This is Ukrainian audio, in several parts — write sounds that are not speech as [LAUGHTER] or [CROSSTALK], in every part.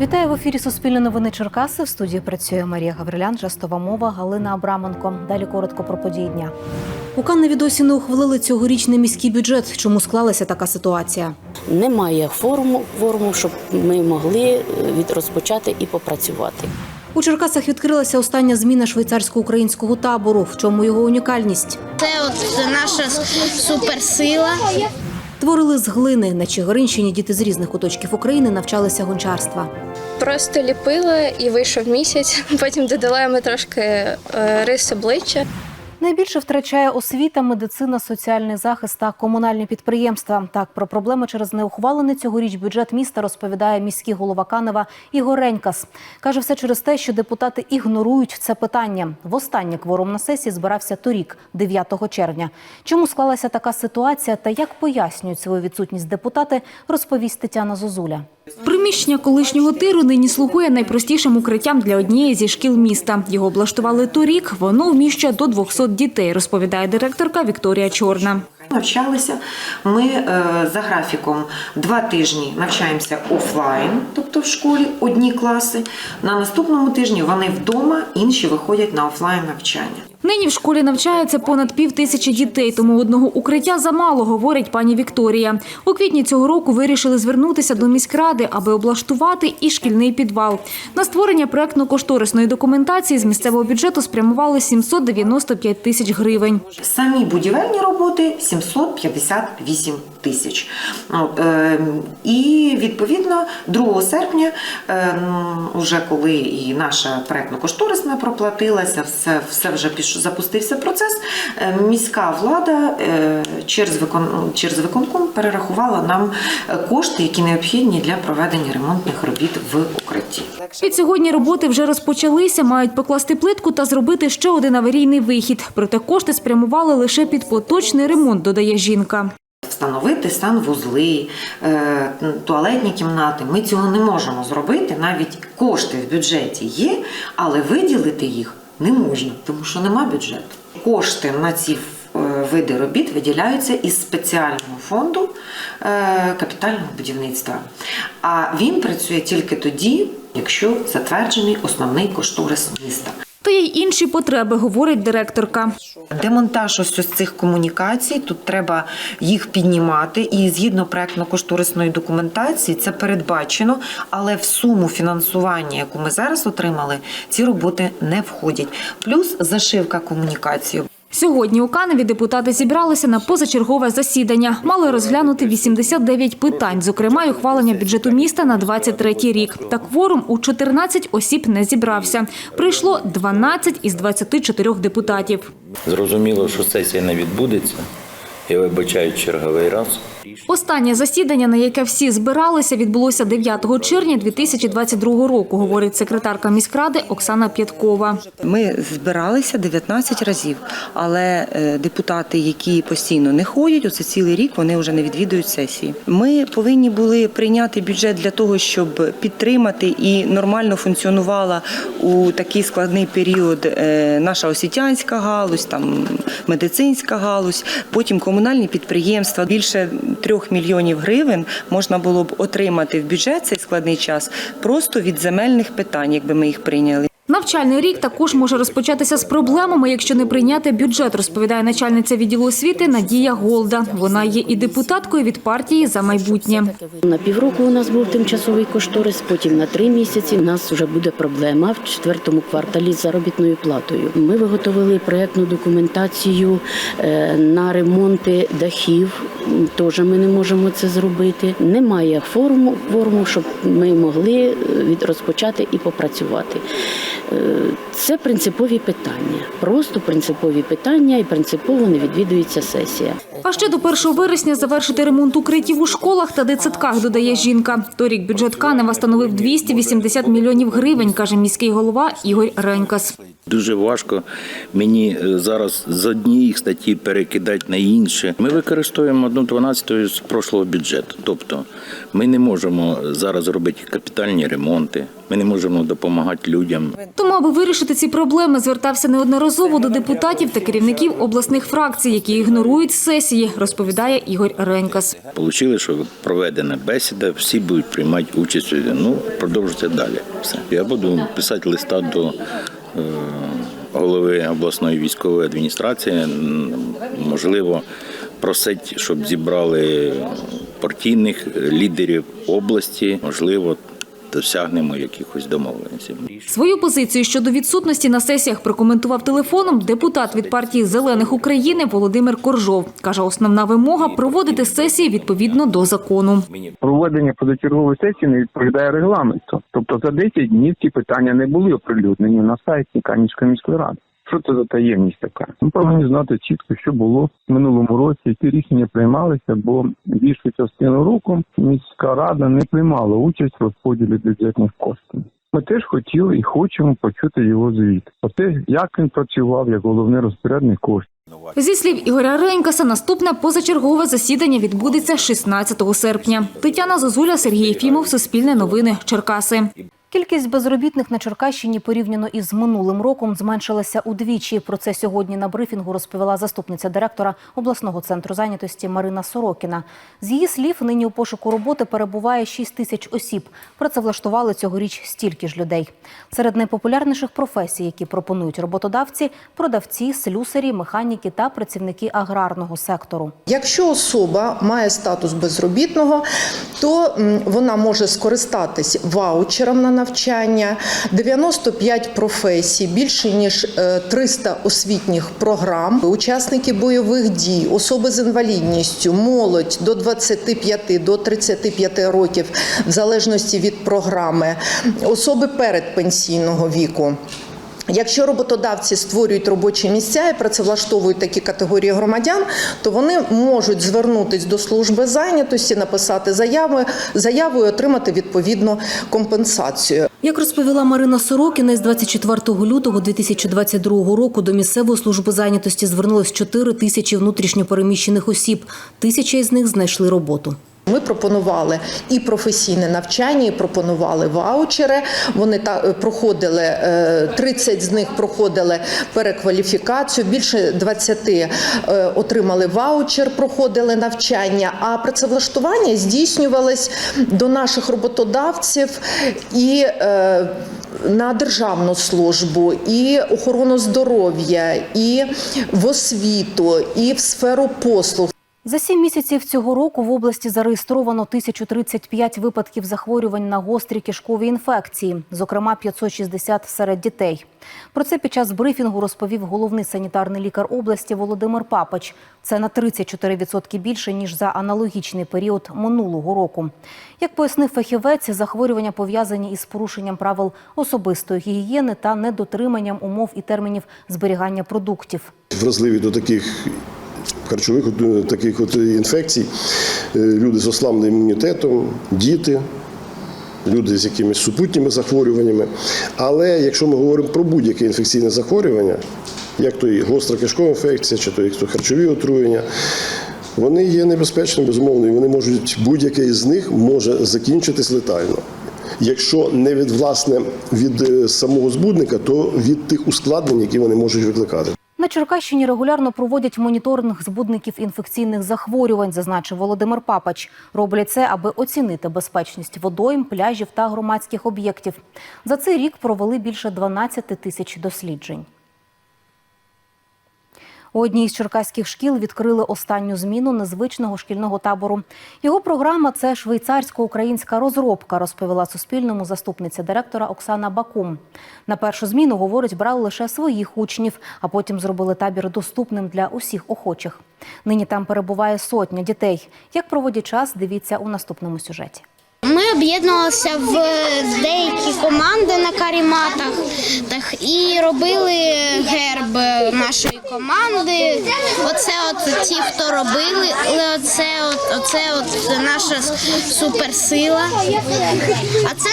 Вітаю в ефірі Суспільне новини Черкаси. В студії працює Марія Гаврилян, жестова мова, Галина Абраменко. Далі коротко про події дня. У Канневі досі не ухвалили цьогорічний міський бюджет. Чому склалася така ситуація? Немає форму, форму, щоб ми могли е, від розпочати і попрацювати. У Черкасах відкрилася остання зміна швейцарсько-українського табору. В чому його унікальність? Це от наша суперсила. Творили з глини. На Чигиринщині діти з різних куточків України навчалися гончарства. Просто ліпила і вийшов місяць. [LAUGHS] Потім додала ми трошки е, рис обличчя. Найбільше втрачає освіта, медицина, соціальний захист та комунальні підприємства. Так про проблеми через неухвалений цьогоріч бюджет міста розповідає міський голова Канева Ігор Ренькас. Каже, все через те, що депутати ігнорують це питання. Востаннє кворум на сесії збирався торік, 9 червня. Чому склалася така ситуація та як пояснюють свою відсутність депутати, розповість Тетяна Зозуля. Приміщення колишнього тиру нині слугує найпростішим укриттям для однієї зі шкіл міста. Його облаштували торік. Воно вміщує до 200 дітей, розповідає директорка Вікторія Чорна. Навчалися. Ми е, за графіком два тижні навчаємося офлайн, тобто в школі одні класи. На наступному тижні вони вдома, інші виходять на офлайн навчання. Нині в школі навчається понад пів тисячі дітей, тому одного укриття замало, говорить пані Вікторія. У квітні цього року вирішили звернутися до міськради, аби облаштувати і шкільний підвал. На створення проектно-кошторисної документації з місцевого бюджету спрямували 795 тисяч гривень. Самі будівельні роботи 758 тисяч. От, е, і відповідно 2 серпня, е, уже коли і наша проектно-кошторисна проплатилася, все, вже піш, запустився процес. е, Міська влада е, через викон, через виконком перерахувала нам е, кошти, які необхідні для проведення ремонтних робіт в укритті. Від сьогодні роботи вже розпочалися, мають покласти плитку та зробити ще один аварійний вихід. Проте кошти спрямували лише під поточний ремонт, додає жінка. Встановити санвузли, туалетні кімнати. Ми цього не можемо зробити. Навіть кошти в бюджеті є, але виділити їх не можна, тому що нема бюджету. Кошти на ці е, види робіт виділяються із спеціального фонду е, капітального будівництва. А він працює тільки тоді, якщо затверджений основний кошторис міста. Та є й інші потреби, говорить директорка. Демонтаж ось ось цих комунікацій, тут треба їх піднімати, і згідно проектно-кошторисної документації це передбачено, але в суму фінансування, яку ми зараз отримали, ці роботи не входять. Плюс зашивка комунікації. Сьогодні у Каневі депутати зібралися на позачергове засідання. Мали розглянути 89 питань, зокрема й ухвалення бюджету міста на 23 рік. Та кворум у 14 осіб не зібрався. Прийшло 12 із 24 депутатів. Зрозуміло, що сесія не відбудеться. Я вибачаю черговий раз. Останнє засідання, на яке всі збиралися, відбулося 9 червня 2022 року, говорить секретарка міськради Оксана П'яткова. Ми збиралися 19 разів, але е, депутати, які постійно не ходять, оце цілий рік вони вже не відвідують сесії. Ми повинні були прийняти бюджет для того, щоб підтримати і нормально функціонувала у такий складний період е, наша освітянська галузь, там медицинська галузь, потім комунальні підприємства. Більше трьох мільйонів гривень можна було б отримати в бюджет цей складний час просто від земельних питань, якби ми їх прийняли. Навчальний рік також може розпочатися з проблемами, якщо не прийняти бюджет, розповідає начальниця відділу освіти Надія Голда. Вона є і депутаткою від партії за майбутнє. На півроку у нас був тимчасовий кошторис, потім на три місяці у нас вже буде проблема в четвертому кварталі з заробітною платою. Ми виготовили проєктну документацію е, на ремонти дахів. Теж ми не можемо це зробити. Немає форму, форму, щоб ми могли е, розпочати і попрацювати. Це принципові питання, просто принципові питання, і принципово не відвідується сесія. А ще до 1 вересня завершити ремонт укриттів у школах та дитсадках, додає жінка. Торік бюджет Канева становив 280 мільйонів гривень, каже міський голова Ігор Ренькас. Дуже важко мені е, зараз з однієї статті перекидати на інші. Ми використовуємо одну дванадцяту з прошлого бюджету. Тобто ми не можемо зараз робити капітальні ремонти, ми не можемо допомагати людям. Тому, аби вирішити ці проблеми, звертався неодноразово до депутатів та керівників обласних фракцій, які ігнорують сесії, розповідає Ігор Ренькас. Получили, що проведена бесіда, всі будуть приймати участь. Ну, продовжуйте далі. Все. Я буду писати листа до е, голови обласної військової адміністрації. Можливо, просить, щоб зібрали партійних лідерів області. Можливо, досягнемо якихось домовленостей. Свою позицію щодо відсутності на сесіях прокоментував телефоном депутат від партії Зелених України Володимир Коржов. Каже, основна вимога проводити сесії відповідно до закону. проведення позачергової сесії не відповідає регламенту. Тобто за 10 днів ці питання не були оприлюднені на сайті Канівської міської ради. Що це за таємність така? Ми повинні знати чітко, що було в минулому році, які рішення приймалися, бо більшу частину року міська рада не приймала участь в розподілі бюджетних коштів. Ми теж хотіли і хочемо почути його звіт. Про те, як він працював як головний розпорядник коштів. Зі слів Ігоря Ренькаса, наступне позачергове засідання відбудеться 16 серпня. Тетяна Зозуля, Сергій Єфімов, Суспільне новини, Черкаси. Кількість безробітних на Черкащині порівняно із минулим роком зменшилася удвічі. Про це сьогодні на брифінгу розповіла заступниця директора обласного центру зайнятості Марина Сорокіна. З її слів, нині у пошуку роботи перебуває 6 тисяч осіб. Працевлаштували цьогоріч стільки ж людей. Серед найпопулярніших професій, які пропонують роботодавці – продавці, слюсарі, механіки та працівники аграрного сектору. Якщо особа має статус безробітного, то вона може скористатись ваучером на навчання, 95 професій, більше ніж е, 300 освітніх програм, учасники бойових дій, особи з інвалідністю, молодь до 25 до 35 років, в залежності від програми, особи передпенсійного віку. Якщо роботодавці створюють робочі місця і працевлаштовують такі категорії громадян, то вони можуть звернутись до служби зайнятості, написати заяви, заяву і отримати відповідну компенсацію. Як розповіла Марина Сорокіна, з 24 лютого 2022 року до місцевої служби зайнятості звернулось 4 тисячі внутрішньопереміщених осіб. Тисяча із них знайшли роботу. Ми пропонували і професійне навчання, і пропонували ваучери. Вони та е, проходили е, 30 з них проходили перекваліфікацію. Більше 20 е, отримали ваучер, проходили навчання. А працевлаштування здійснювалось до наших роботодавців і е, на державну службу, і охорону здоров'я, і в освіту, і в сферу послуг. За сім місяців цього року в області зареєстровано 1035 випадків захворювань на гострі кишкові інфекції, зокрема 560 серед дітей. Про це під час брифінгу розповів головний санітарний лікар області Володимир Папач. Це на 34% більше ніж за аналогічний період минулого року. Як пояснив фахівець, захворювання пов'язані із порушенням правил особистої гігієни та недотриманням умов і термінів зберігання продуктів. вразливі до таких харчових е, таких от інфекцій. Е, Люди з ослабленим імунітетом, діти, люди з якимись супутніми захворюваннями. Але якщо ми говоримо про будь-яке інфекційне захворювання, як то і гостра кишкова інфекція, чи то як то харчові отруєння, вони є небезпечними, безумовно, і вони можуть, будь-яке із них може закінчитись летально. Якщо не від власне від е, самого збудника, то від тих ускладнень, які вони можуть викликати. На Черкащині регулярно проводять моніторинг збудників інфекційних захворювань, зазначив Володимир Папач. Роблять це, аби оцінити безпечність водойм, пляжів та громадських об'єктів. За цей рік провели більше 12 тисяч досліджень. У одній з черкаських шкіл відкрили останню зміну незвичного шкільного табору. Його програма це швейцарсько-українська розробка, розповіла Суспільному заступниця директора Оксана Бакум. На першу зміну, говорить, брали лише своїх учнів, а потім зробили табір доступним для усіх охочих. Нині там перебуває сотня дітей. Як проводять час, дивіться у наступному сюжеті. Ми об'єднувалися в деякі команди на каріматах і робили герб нашої команди. Оце от ті, хто робили, оце от, оце от наша суперсила. А це,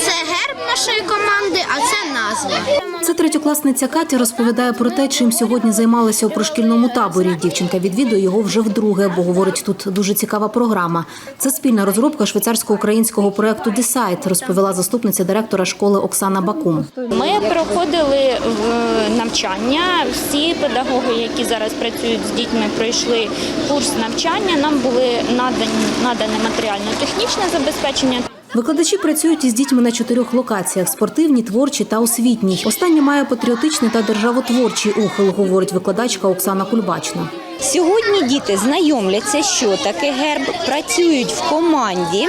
це герб нашої команди, а це назва. Це третьокласниця Катя розповідає про те, чим сьогодні займалася у пришкільному таборі. Дівчинка відвідує його вже вдруге, бо говорить, тут дуже цікава програма. Це спільна розробка швейцарсько-українського проекту «Десайт», розповіла заступниця директора школи Оксана Бакум. Ми проходили в навчання. Всі педагоги, які зараз працюють з дітьми, пройшли курс навчання. Нам були надані надане матеріально-технічне забезпечення. Викладачі працюють із дітьми на чотирьох локаціях: спортивні, творчі та освітній. Останнє має патріотичний та державотворчий ухил, говорить викладачка Оксана Кульбачна. Сьогодні діти знайомляться, що таке герб, працюють в команді.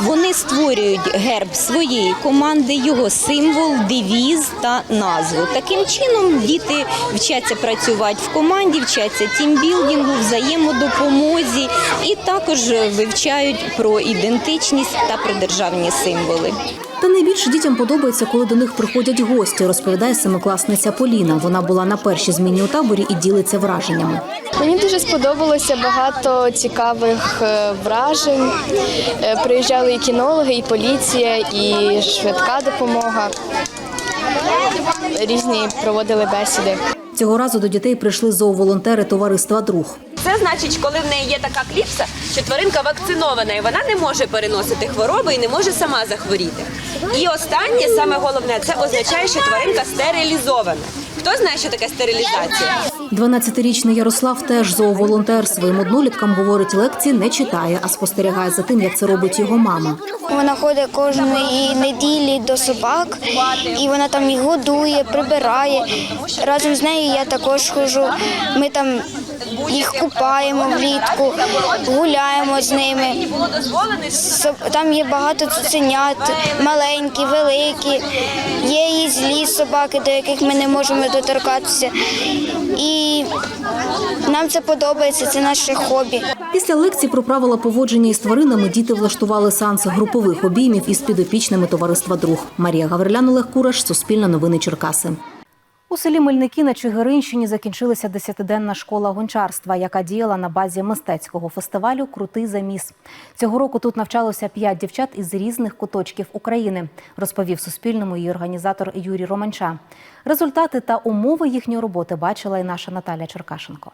Вони створюють герб своєї команди, його символ, девіз та назву. Таким чином діти вчаться працювати в команді, вчаться тімбілдингу, взаємодопомозі і також вивчають про ідентичність та про державні символи. Та найбільше дітям подобається, коли до них приходять гості, розповідає семикласниця Поліна. Вона була на першій зміні у таборі і ділиться враженнями. Мені дуже сподобалося багато цікавих е, вражень. Е, Приїжджали і кінологи, і поліція, і швидка допомога. Різні проводили бесіди. Цього разу до дітей прийшли зооволонтери товариства Друг. Це значить, коли в неї є така кліпса, що тваринка вакцинована, і вона не може переносити хвороби і не може сама захворіти. І останнє, саме головне, це означає, що тваринка стерилізована. Хто знає, що таке стерилізація? 12-річний Ярослав теж зооволонтер. Своїм одноліткам говорить, лекції не читає, а спостерігає за тим, як це робить його мама. Вона ходить кожної неділі до собак, і вона там їх годує, прибирає. Разом з нею я також ходжу. Ми там їх купаємо влітку, гуляємо з ними. Там є багато цуценят, маленькі, великі. Є і злі собаки, до яких ми не можемо доторкатися. І нам це подобається, це наше хобі. Після лекцій про правила поводження із тваринами діти влаштували сеанси групових обіймів із підопічними товариства Друг. Марія Гаврилян, Олег Кураш, Суспільне новини Черкаси. У селі Мельники на Чигиринщині закінчилася десятиденна школа гончарства, яка діяла на базі мистецького фестивалю Крутий заміс. Цього року тут навчалося п'ять дівчат із різних куточків України, розповів Суспільному її організатор Юрій Романча. Результати та умови їхньої роботи бачила і наша Наталя Черкашенко.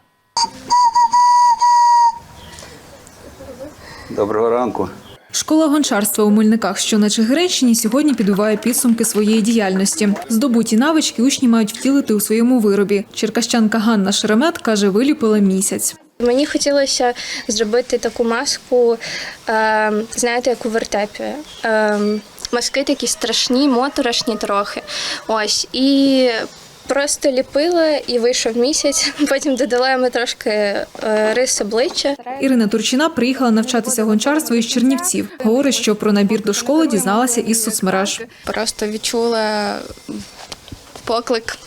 Доброго ранку. Школа гончарства у Мельниках, що на Чигиринщині, сьогодні підбиває підсумки своєї діяльності. Здобуті навички учні мають втілити у своєму виробі. Черкащанка Ганна Шеремет каже, виліпила місяць. Мені хотілося зробити таку маску, е, знаєте, як у вертепі. Е, маски такі страшні, моторошні трохи. Ось. І просто ліпила і вийшов місяць. [LAUGHS] Потім додала йому трошки е, рис обличчя. Ірина Турчина приїхала навчатися гончарству із Чернівців. Говорить, що про набір до школи дізналася із соцмереж. Просто відчула поклик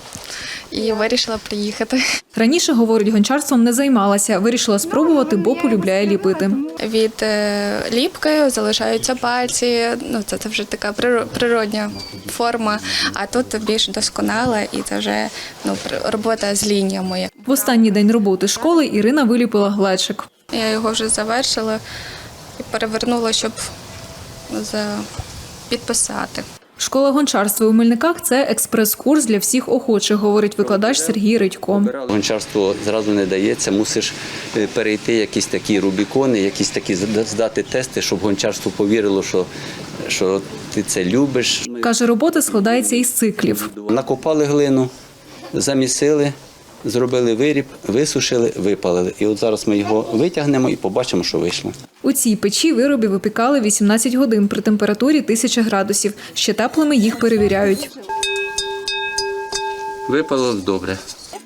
і вирішила приїхати. Раніше, говорить, гончарством не займалася. Вирішила спробувати, бо полюбляє ліпити. Від е, ліпки залишаються пальці. Ну це, це вже така приро- природня форма. А тут більш досконала, і це вже ну пр- робота з лініями. В останній день роботи школи Ірина виліпила глечик. Я його вже завершила і перевернула, щоб за підписати. Школа гончарства у Мельниках це експрес-курс для всіх охочих, говорить викладач Сергій Редько. Гончарство зразу не дається, мусиш е, перейти якісь такі рубікони, якісь такі здати тести, щоб гончарство повірило, що, що ти це любиш. Каже, робота складається із циклів. Накопали глину, замісили, зробили виріб, висушили, випалили. І от зараз ми його витягнемо і побачимо, що вийшло. У цій печі вироби випікали 18 годин при температурі 1000 градусів. Ще теплими їх перевіряють. Випалило добре.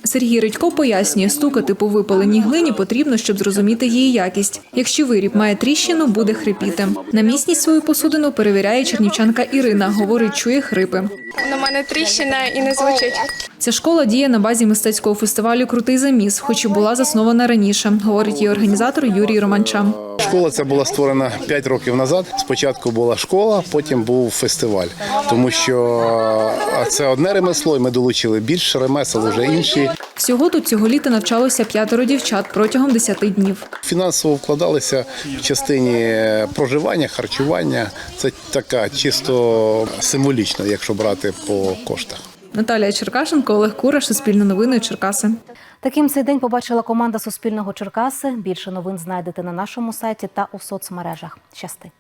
Сергій Редько пояснює, стукати по випаленій глині потрібно, щоб зрозуміти її якість. Якщо виріб має тріщину, буде хрипіти. На міцність свою посудину перевіряє чернівчанка Ірина. Говорить, чує хрипи. На мене тріщина і не звучить. Ця школа діє на базі мистецького фестивалю Крутий заміс, хоч і була заснована раніше, говорить її організатор Юрій Романча. Школа ця була створена 5 років назад. Спочатку була школа, потім був фестиваль. Тому що це одне ремесло, і ми долучили більше ремесел, вже інші. Всього тут цього літа навчалося п'ятеро дівчат протягом 10 днів. Фінансово вкладалися в частині проживання, харчування. Це така чисто символічно, якщо брати по коштах. Наталія Черкашенко, Олег Кура, Суспільне новини, Черкаси. Таким цей день побачила команда Суспільного Черкаси. Більше новин знайдете на нашому сайті та у соцмережах. Щасти.